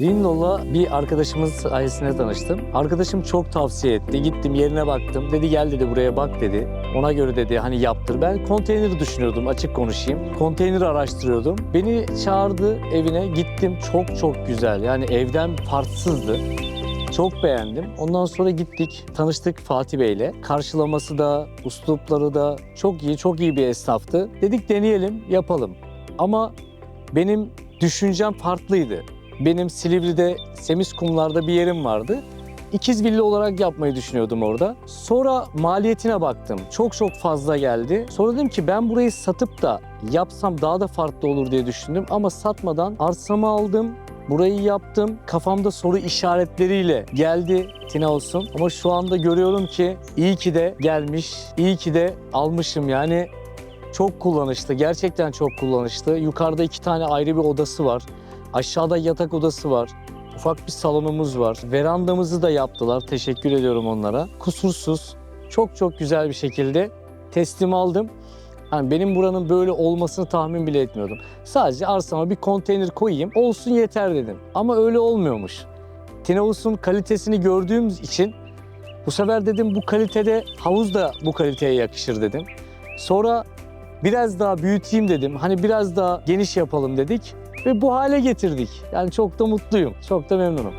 Rinno'la bir arkadaşımız sayesinde tanıştım. Arkadaşım çok tavsiye etti. Gittim yerine baktım. Dedi gel dedi buraya bak dedi. Ona göre dedi hani yaptır. Ben konteyner düşünüyordum açık konuşayım. Konteyner araştırıyordum. Beni çağırdı evine gittim. Çok çok güzel. Yani evden farksızdı. Çok beğendim. Ondan sonra gittik, tanıştık Fatih Bey'le. Karşılaması da, uslupları da çok iyi, çok iyi bir esnaftı. Dedik deneyelim, yapalım. Ama benim düşüncem farklıydı. Benim Silivri'de Semiskumlar'da bir yerim vardı. İkiz villa olarak yapmayı düşünüyordum orada. Sonra maliyetine baktım. Çok çok fazla geldi. Sonra dedim ki ben burayı satıp da yapsam daha da farklı olur diye düşündüm. Ama satmadan arsamı aldım. Burayı yaptım. Kafamda soru işaretleriyle geldi Tina olsun. Ama şu anda görüyorum ki iyi ki de gelmiş. iyi ki de almışım. Yani çok kullanışlı. Gerçekten çok kullanışlı. Yukarıda iki tane ayrı bir odası var. Aşağıda yatak odası var. Ufak bir salonumuz var. Verandamızı da yaptılar. Teşekkür ediyorum onlara. Kusursuz, çok çok güzel bir şekilde teslim aldım. Yani benim buranın böyle olmasını tahmin bile etmiyordum. Sadece arsama bir konteyner koyayım, olsun yeter dedim. Ama öyle olmuyormuş. Tinavus'un kalitesini gördüğüm için bu sefer dedim bu kalitede havuz da bu kaliteye yakışır dedim. Sonra biraz daha büyüteyim dedim. Hani biraz daha geniş yapalım dedik ve bu hale getirdik. Yani çok da mutluyum. Çok da memnunum.